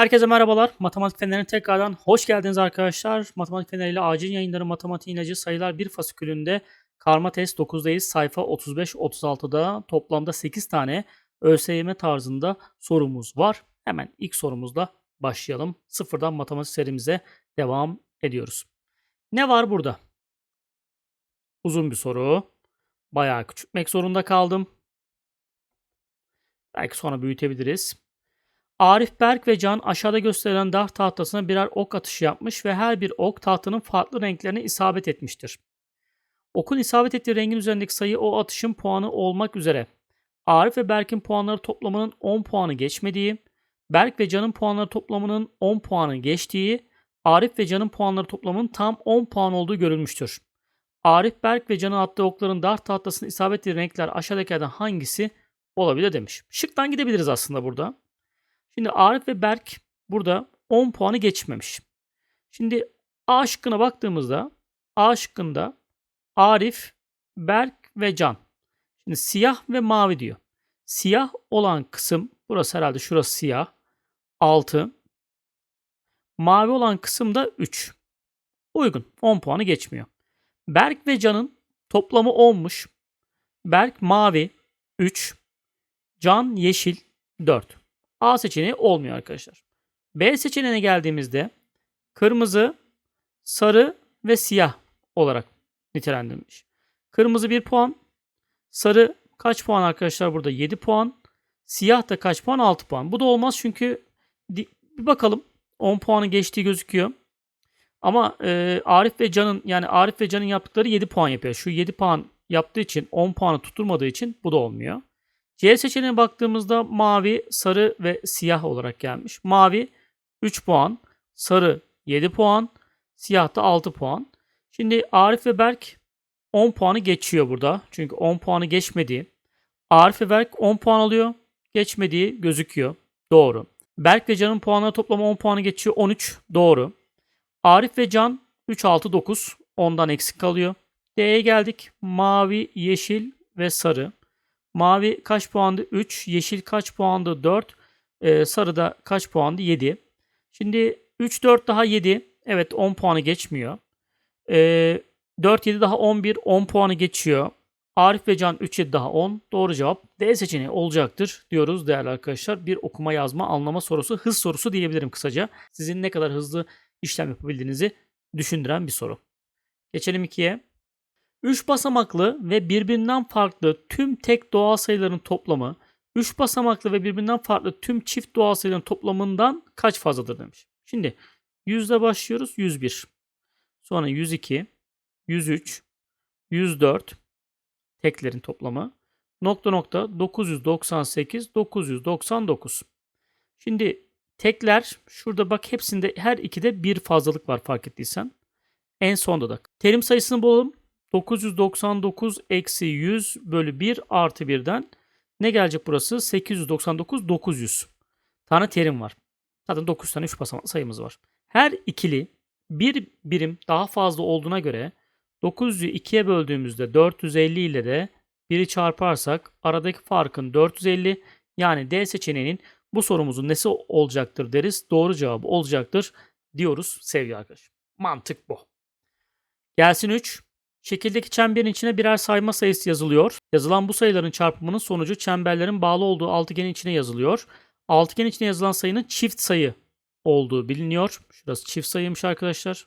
Herkese merhabalar. Matematik Feneri'ne tekrardan hoş geldiniz arkadaşlar. Matematik Feneri ile acil yayınları matematik ilacı sayılar 1 fasikülünde karma test 9'dayız. Sayfa 35-36'da toplamda 8 tane ÖSYM tarzında sorumuz var. Hemen ilk sorumuzla başlayalım. Sıfırdan matematik serimize devam ediyoruz. Ne var burada? Uzun bir soru. Bayağı küçültmek zorunda kaldım. Belki sonra büyütebiliriz. Arif Berk ve Can aşağıda gösterilen dart tahtasına birer ok atışı yapmış ve her bir ok tahtanın farklı renklerine isabet etmiştir. Okun isabet ettiği rengin üzerindeki sayı o atışın puanı olmak üzere Arif ve Berk'in puanları toplamının 10 puanı geçmediği, Berk ve Can'ın puanları toplamının 10 puanı geçtiği, Arif ve Can'ın puanları toplamının tam 10 puan olduğu görülmüştür. Arif, Berk ve Can'ın attığı okların dart tahtasına isabet ettiği renkler aşağıdakilerden hangisi olabilir demiş. Şıktan gidebiliriz aslında burada. Şimdi Arif ve Berk burada 10 puanı geçmemiş. Şimdi A şıkkına baktığımızda A şıkkında Arif, Berk ve Can. Şimdi siyah ve mavi diyor. Siyah olan kısım burası herhalde şurası siyah. 6. Mavi olan kısım da 3. Uygun. 10 puanı geçmiyor. Berk ve Can'ın toplamı 10'muş. Berk mavi 3. Can yeşil 4. A seçeneği olmuyor arkadaşlar. B seçeneğine geldiğimizde kırmızı, sarı ve siyah olarak nitelendirilmiş. Kırmızı 1 puan, sarı kaç puan arkadaşlar burada 7 puan, siyah da kaç puan 6 puan. Bu da olmaz çünkü bir bakalım 10 puanı geçtiği gözüküyor. Ama e, Arif ve Can'ın yani Arif ve Can'ın yaptıkları 7 puan yapıyor. Şu 7 puan yaptığı için 10 puanı tutturmadığı için bu da olmuyor. C seçeneğine baktığımızda mavi, sarı ve siyah olarak gelmiş. Mavi 3 puan, sarı 7 puan, siyah da 6 puan. Şimdi Arif ve Berk 10 puanı geçiyor burada. Çünkü 10 puanı geçmediği. Arif ve Berk 10 puan alıyor. Geçmediği gözüküyor. Doğru. Berk ve Can'ın puanları toplamı 10 puanı geçiyor. 13. Doğru. Arif ve Can 3, 6, 9. Ondan eksik kalıyor. D'ye geldik. Mavi, yeşil ve sarı. Mavi kaç puandı? 3. Yeşil kaç puandı? 4. Ee, sarı da kaç puandı? 7. Şimdi 3, 4 daha 7. Evet 10 puanı geçmiyor. Ee, 4, 7 daha 11. 10 puanı geçiyor. Arif ve Can 3, 7 daha 10. Doğru cevap D seçeneği olacaktır diyoruz değerli arkadaşlar. Bir okuma yazma anlama sorusu, hız sorusu diyebilirim kısaca. Sizin ne kadar hızlı işlem yapabildiğinizi düşündüren bir soru. Geçelim 2'ye. 3 basamaklı ve birbirinden farklı tüm tek doğal sayıların toplamı 3 basamaklı ve birbirinden farklı tüm çift doğal sayıların toplamından kaç fazladır demiş. Şimdi 100'le başlıyoruz. 101. Sonra 102, 103, 104 teklerin toplamı. Nokta nokta 998, 999. Şimdi tekler şurada bak hepsinde her ikide bir fazlalık var fark ettiysen. En sonda da. Terim sayısını bulalım. 999 eksi 100 bölü 1 artı 1'den ne gelecek burası? 899 900 tane terim var. Zaten 9 tane 3 basamaklı sayımız var. Her ikili bir birim daha fazla olduğuna göre 900'ü 2'ye böldüğümüzde 450 ile de 1'i çarparsak aradaki farkın 450 yani D seçeneğinin bu sorumuzun nesi olacaktır deriz. Doğru cevabı olacaktır diyoruz sevgili arkadaşlar. Mantık bu. Gelsin 3. Şekildeki çemberin içine birer sayma sayısı yazılıyor. Yazılan bu sayıların çarpımının sonucu çemberlerin bağlı olduğu altıgenin içine yazılıyor. Altıgen içine yazılan sayının çift sayı olduğu biliniyor. Şurası çift sayıymış arkadaşlar.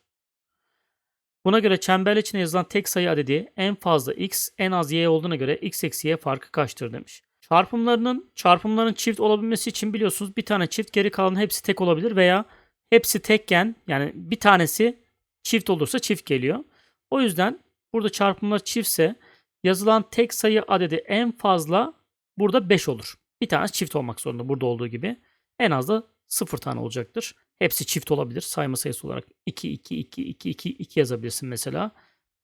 Buna göre çember içine yazılan tek sayı adedi en fazla x, en az y olduğuna göre x eksi y farkı kaçtır demiş. Çarpımlarının çarpımların çift olabilmesi için biliyorsunuz bir tane çift geri kalan hepsi tek olabilir veya hepsi tekken yani bir tanesi çift olursa çift geliyor. O yüzden Burada çarpımlar çiftse yazılan tek sayı adedi en fazla burada 5 olur. Bir tanesi çift olmak zorunda burada olduğu gibi. En az da 0 tane olacaktır. Hepsi çift olabilir. Sayma sayısı olarak 2, 2, 2, 2, 2, 2 yazabilirsin mesela.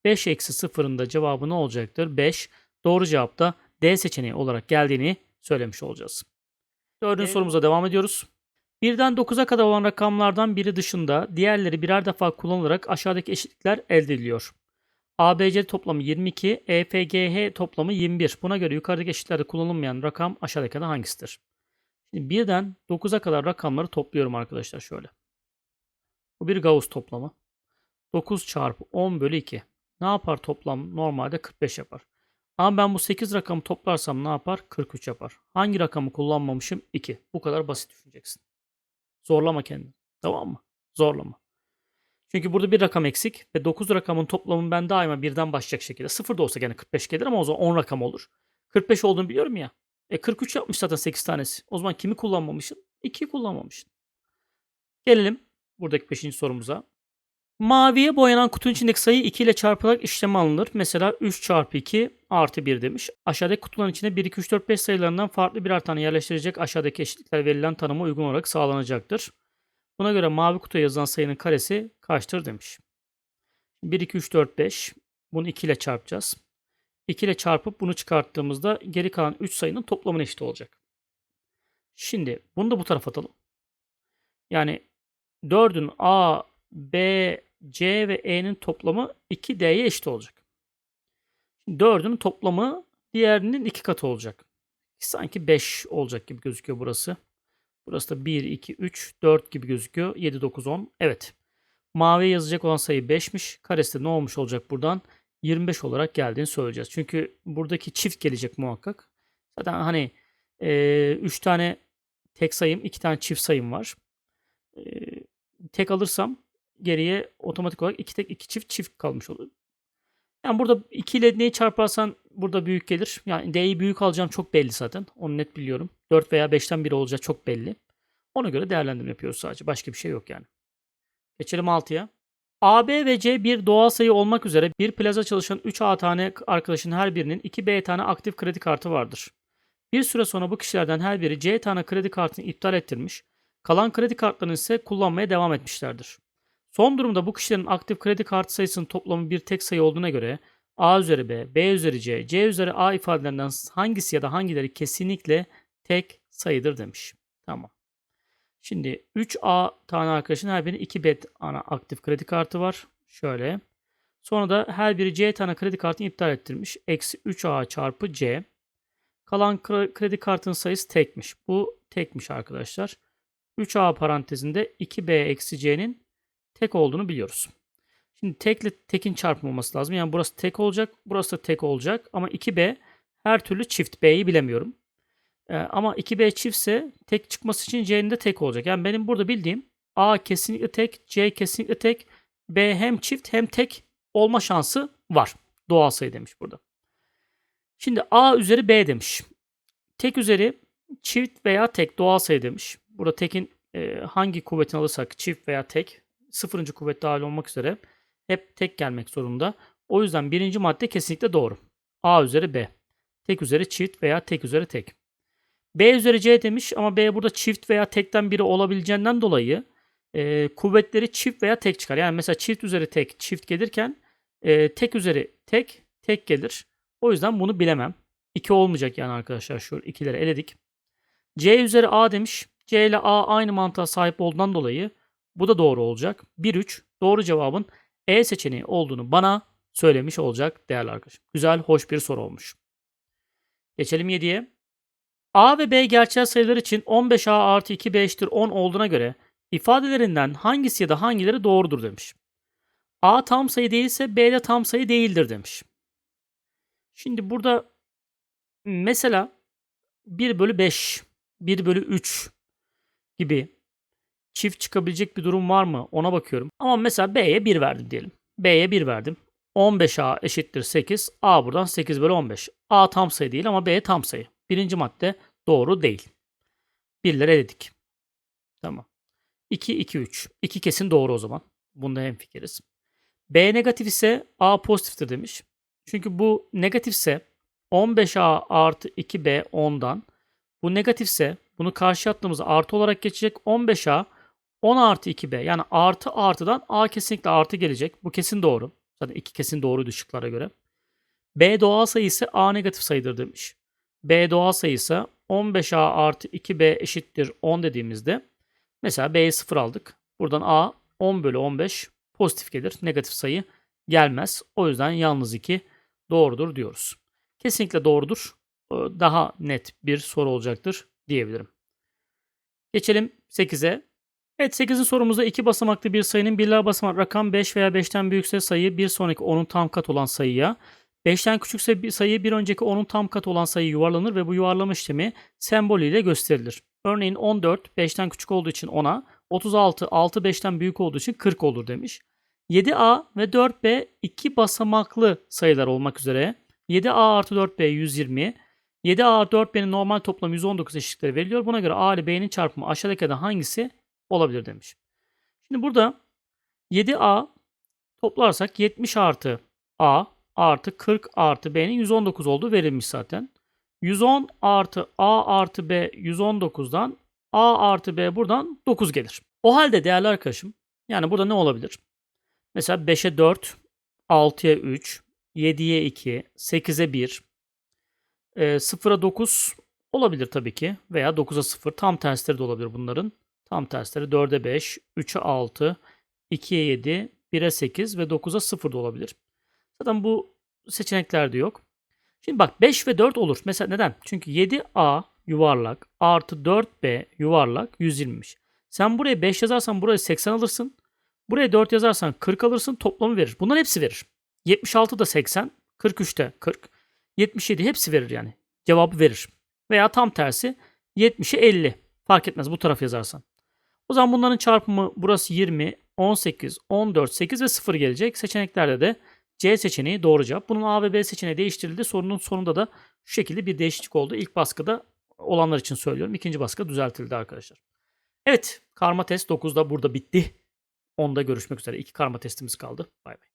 5 eksi 0'ın da cevabı ne olacaktır? 5. Doğru cevap da D seçeneği olarak geldiğini söylemiş olacağız. Dördüncü evet. sorumuza devam ediyoruz. 1'den 9'a kadar olan rakamlardan biri dışında diğerleri birer defa kullanılarak aşağıdaki eşitlikler elde ediliyor. ABC toplamı 22, EFGH toplamı 21. Buna göre yukarıdaki eşitlerde kullanılmayan rakam aşağıdakilerden hangisidir? Şimdi birden 9'a kadar rakamları topluyorum arkadaşlar şöyle. Bu bir Gauss toplamı. 9 çarpı 10 bölü 2. Ne yapar toplam? Normalde 45 yapar. Ama ben bu 8 rakamı toplarsam ne yapar? 43 yapar. Hangi rakamı kullanmamışım? 2. Bu kadar basit düşüneceksin. Zorlama kendini. Tamam mı? Zorlama. Çünkü burada bir rakam eksik ve 9 rakamın toplamı ben daima birden başlayacak şekilde. 0 da olsa gene 45 gelir ama o zaman 10 rakam olur. 45 olduğunu biliyorum ya. E 43 yapmış zaten 8 tanesi. O zaman kimi kullanmamışsın? 2'yi kullanmamışsın. Gelelim buradaki 5. sorumuza. Maviye boyanan kutunun içindeki sayı 2 ile çarpılarak işleme alınır. Mesela 3 çarpı 2 artı 1 demiş. Aşağıdaki kutuların içinde 1, 2, 3, 4, 5 sayılarından farklı birer tane yerleştirecek aşağıdaki eşitlikler verilen tanıma uygun olarak sağlanacaktır. Buna göre mavi kutuya yazılan sayının karesi kaçtır demiş. 1, 2, 3, 4, 5. Bunu 2 ile çarpacağız. 2 ile çarpıp bunu çıkarttığımızda geri kalan 3 sayının toplamına eşit olacak. Şimdi bunu da bu tarafa atalım. Yani 4'ün A, B, C ve E'nin toplamı 2D'ye eşit olacak. 4'ün toplamı diğerinin 2 katı olacak. Sanki 5 olacak gibi gözüküyor burası. Burası da 1, 2, 3, 4 gibi gözüküyor. 7, 9, 10. Evet. Maviye yazacak olan sayı 5'miş. Karesi ne olmuş olacak buradan? 25 olarak geldiğini söyleyeceğiz. Çünkü buradaki çift gelecek muhakkak. Zaten hani 3 e, tane tek sayım, 2 tane çift sayım var. E, tek alırsam geriye otomatik olarak 2 tek 2 çift çift kalmış olur. Yani burada 2 ile neyi çarparsan burada büyük gelir. Yani D'yi büyük alacağım çok belli zaten. Onu net biliyorum. 4 veya 5'ten biri olacak çok belli. Ona göre değerlendirme yapıyoruz sadece. Başka bir şey yok yani. Geçelim 6'ya. A, B ve C bir doğal sayı olmak üzere bir plaza çalışan 3 A tane arkadaşın her birinin 2 B tane aktif kredi kartı vardır. Bir süre sonra bu kişilerden her biri C tane kredi kartını iptal ettirmiş, kalan kredi kartlarını ise kullanmaya devam etmişlerdir. Son durumda bu kişilerin aktif kredi kartı sayısının toplamı bir tek sayı olduğuna göre A üzeri B, B üzeri C, C üzeri A ifadelerinden hangisi ya da hangileri kesinlikle tek sayıdır demiş. Tamam. Şimdi 3A tane arkadaşın her birinin 2 bet ana aktif kredi kartı var. Şöyle. Sonra da her biri C tane kredi kartını iptal ettirmiş. Eksi 3A çarpı C. Kalan kredi kartının sayısı tekmiş. Bu tekmiş arkadaşlar. 3A parantezinde 2B eksi C'nin tek olduğunu biliyoruz. Şimdi tekle tekin çarpımı olması lazım. Yani burası tek olacak. Burası da tek olacak. Ama 2B her türlü çift. B'yi bilemiyorum. Ee, ama 2B çiftse tek çıkması için C'nin de tek olacak. Yani benim burada bildiğim A kesinlikle tek, C kesinlikle tek, B hem çift hem tek olma şansı var. Doğal sayı demiş burada. Şimdi A üzeri B demiş. Tek üzeri çift veya tek doğal sayı demiş. Burada tekin e, hangi kuvvetini alırsak çift veya tek sıfırıncı kuvvet dahil olmak üzere hep tek gelmek zorunda. O yüzden birinci madde kesinlikle doğru. A üzeri B. Tek üzeri çift veya tek üzeri tek. B üzeri C demiş ama B burada çift veya tekten biri olabileceğinden dolayı e, kuvvetleri çift veya tek çıkar. Yani mesela çift üzeri tek çift gelirken e, tek üzeri tek tek gelir. O yüzden bunu bilemem. 2 olmayacak yani arkadaşlar şu ikileri eledik. C üzeri A demiş. C ile A aynı mantığa sahip olduğundan dolayı bu da doğru olacak. 1-3 doğru cevabın E seçeneği olduğunu bana söylemiş olacak değerli arkadaşım. Güzel, hoş bir soru olmuş. Geçelim 7'ye. A ve B gerçel sayılar için 15A artı 2B eşittir 10 olduğuna göre ifadelerinden hangisi ya da hangileri doğrudur demiş. A tam sayı değilse B de tam sayı değildir demiş. Şimdi burada mesela 1 bölü 5, 1 bölü 3 gibi çift çıkabilecek bir durum var mı ona bakıyorum. Ama mesela B'ye 1 verdim diyelim. B'ye 1 verdim. 15A eşittir 8. A buradan 8 bölü 15. A tam sayı değil ama B tam sayı. Birinci madde doğru değil. Birleri eledik. Tamam. 2, 2, 3. 2 kesin doğru o zaman. Bunda hemfikiriz. B negatif ise A pozitiftir demiş. Çünkü bu negatifse 15A artı 2B 10'dan. Bu negatifse bunu karşı attığımızda artı olarak geçecek. 15A 10 artı 2B yani artı artıdan A kesinlikle artı gelecek. Bu kesin doğru. Zaten iki kesin doğru şıklara göre. B doğal sayı ise A negatif sayıdır demiş. B doğal sayısı 15A artı 2B eşittir 10 dediğimizde mesela B'ye 0 aldık. Buradan A 10 bölü 15 pozitif gelir. Negatif sayı gelmez. O yüzden yalnız 2 doğrudur diyoruz. Kesinlikle doğrudur. Daha net bir soru olacaktır diyebilirim. Geçelim 8'e. Evet 8'in sorumuzda iki basamaklı bir sayının birler basamak rakam 5 veya 5'ten büyükse sayı bir sonraki onun tam katı olan sayıya 5'ten küçükse bir sayı bir önceki onun tam katı olan sayı yuvarlanır ve bu yuvarlama işlemi sembolüyle gösterilir. Örneğin 14 5'ten küçük olduğu için 10'a, 36 6 5'ten büyük olduğu için 40 olur demiş. 7a ve 4b iki basamaklı sayılar olmak üzere 7a artı 4b 120, 7a artı 4b'nin normal toplamı 119 eşitlikleri veriliyor. Buna göre a ile b'nin çarpımı aşağıdakilerden hangisi olabilir demiş. Şimdi burada 7a toplarsak 70 artı a artı 40 artı b'nin 119 olduğu verilmiş zaten. 110 artı a artı b 119'dan a artı b buradan 9 gelir. O halde değerli arkadaşım yani burada ne olabilir? Mesela 5'e 4, 6'ya 3, 7'ye 2, 8'e 1, e, 0'a 9 olabilir tabii ki veya 9'a 0 tam tersleri de olabilir bunların. Tam tersleri 4'e 5, 3'e 6, 2'ye 7, 1'e 8 ve 9'a 0 da olabilir. Zaten bu seçeneklerde yok. Şimdi bak 5 ve 4 olur. Mesela neden? Çünkü 7A yuvarlak artı 4B yuvarlak 120'miş. Sen buraya 5 yazarsan buraya 80 alırsın. Buraya 4 yazarsan 40 alırsın toplamı verir. Bunların hepsi verir. 76 da 80, 43 de 40, 77 hepsi verir yani. Cevabı verir. Veya tam tersi 70'e 50. Fark etmez bu taraf yazarsan. O zaman bunların çarpımı burası 20, 18, 14, 8 ve 0 gelecek. Seçeneklerde de C seçeneği doğru cevap. Bunun A ve B seçeneği değiştirildi. Sorunun sonunda da şu şekilde bir değişiklik oldu. İlk baskıda olanlar için söylüyorum. İkinci baskı düzeltildi arkadaşlar. Evet karma test 9'da burada bitti. 10'da görüşmek üzere. İki karma testimiz kaldı. Bay bay.